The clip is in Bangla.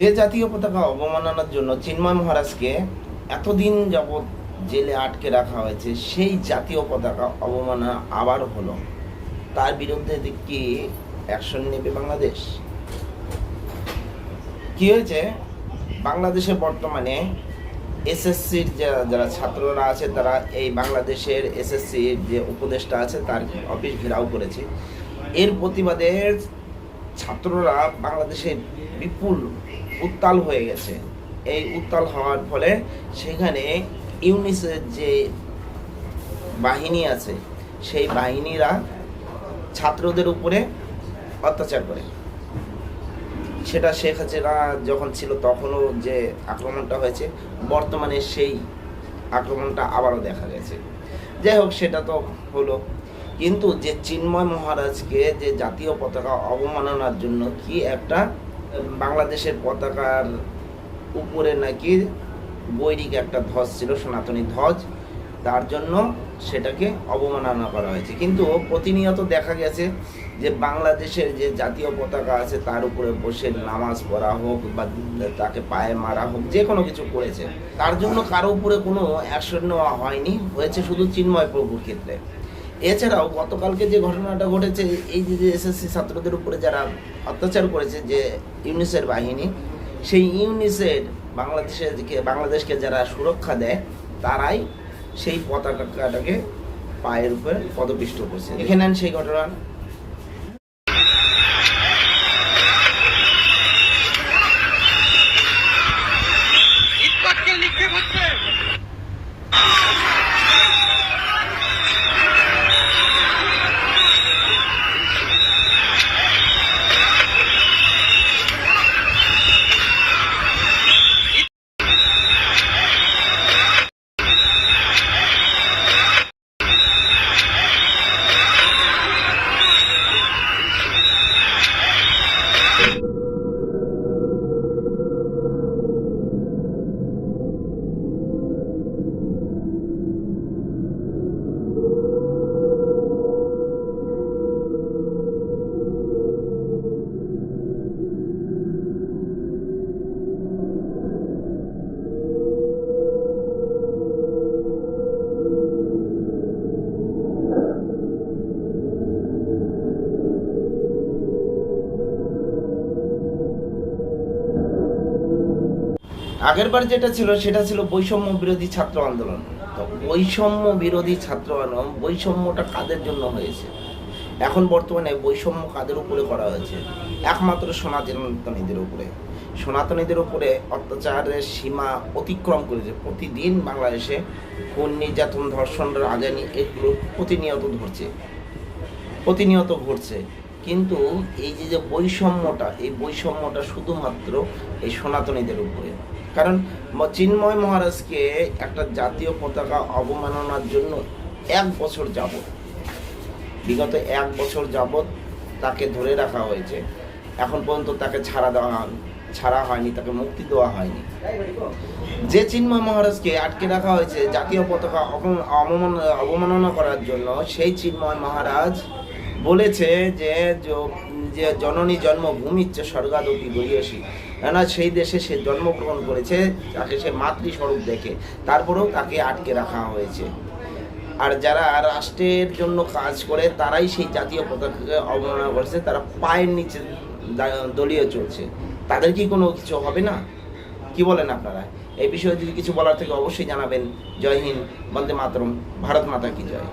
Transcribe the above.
যে জাতীয় পতাকা অবমাননার জন্য চিন্ময় মহারাজকে এতদিন যাবৎ জেলে আটকে রাখা হয়েছে, সেই জাতীয় পতাকা অবমাননা আবার হলো। তার বিরুদ্ধে কি অ্যাকশন নেবে বাংলাদেশ? কি হয়েছে? বাংলাদেশে বর্তমানে এসএসসির যারা ছাত্ররা আছে, তারা এই বাংলাদেশের এসএসসির যে উপদেষ্টা আছে, তার অফিস ঘেরাও করেছে। এর প্রতিবাদে ছাত্ররা বাংলাদেশে বিপুল উত্তাল হয়ে গেছে। এই উত্তাল হওয়ার ফলে সেখানে ইউনিসের যে বাহিনী আছে, সেই বাহিনীরা ছাত্রদের উপরে অত্যাচার করে। সেটা শেখ হাসিনা যখন ছিল তখনও যে আক্রমণটা হয়েছে, বর্তমানে সেই আক্রমণটা আবারও দেখা গেছে। যাই হোক, সেটা তো হলো। কিন্তু যে চিন্ময় মহারাজকে যে জাতীয় পতাকা অবমাননার জন্য কি একটা বাংলাদেশের পতাকার উপরে নাকি বৈরিক একটা ধ্বজ ছিল, সনাতনী ধ্বজ। তার জন্য সেটাকে অবমাননা করা হয়েছে। কিন্তু প্রতিনিয়ত দেখা গেছে যে বাংলাদেশের যে জাতীয় পতাকা আছে, তার উপরে বসে নামাজ পড়া হোক বা তাকে পায়ে মারা হোক, যে কোনো কিছু করেছে। তার জন্য কারও উপরে কোনো অ্যাকশন নেওয়া হয়নি। হয়েছে শুধু চিন্ময় প্রভুর ক্ষেত্রে। এছাড়াও গতকালকে যে ঘটনাটা ঘটেছে, এই যে এসএসসি ছাত্রদের উপরে যারা অত্যাচার করেছে যে ইউনিসের বাহিনী, সেই ইউনিসের বাংলাদেশের দিকে, বাংলাদেশকে যারা সুরক্ষা দেয়, তারাই সেই পতাকাটাকে পায়ের উপরে পদপিষ্ট করছে। এখানে সেই ঘটনা। আগের বার যেটা ছিল, সেটা ছিল বৈষম্য বিরোধী ছাত্র আন্দোলন। তো বৈষম্য বিরোধী ছাত্র আন্দোলন, বৈষম্যটা কাদের জন্য হয়েছে? এখন বর্তমানে বৈষম্য কাদের উপরে করা হয়েছে? একমাত্র সনাতনীদের উপরে। সনাতনীদের উপরে অত্যাচারের সীমা অতিক্রম করেছে। প্রতিদিন বাংলাদেশে খুন নির্যাতন, ধর্ষণ রাজানি এগুলো প্রতিনিয়ত ধরছে। প্রতিনিয়ত ঘটছে। কিন্তু এই যে যে বৈষম্যটা, এই বৈষম্যটা শুধুমাত্র এই সনাতনীদের উপরে। কারণ চিন্ময় মহারাজকে একটা জাতীয় পতাকা অবমাননার জন্য এক বছর যাবত বিগত এক বছর যাবত তাকে ধরে রাখা হয়েছে। এখন পর্যন্ত তাকে ছাড়া দেওয়া ছাড়া হয়নি, তাকে মুক্তি দেওয়া হয়নি। যে চিন্ময় মহারাজকে আটকে রাখা হয়েছে জাতীয় পতাকা অবমান- অবমাননা করার জন্য, সেই চিন্ময় মহারাজ বলেছে যে যে জননী জন্মভূমির যে স্বর্গাদপি গরিয়সী কেননা সেই দেশে সে জন্মগ্রহণ করেছে, তাকে সে মাতৃস্বরূপ দেখে। তারপরেও তাকে আটকে রাখা হয়েছে। আর যারা রাষ্ট্রের জন্য কাজ করে, তারাই সেই জাতীয় পতাকাকে অবমাননা করছে। তারা পায়ের নিচে দলীয় চলছে। তাদের কি কোনো কিছু হবে না? কি বলেন আপনারা? এই বিষয়ে যদি কিছু বলার থেকে অবশ্যই জানাবেন। জয় হিন্দ, বন্দে মাতরম, ভারত মাতা কি জয়।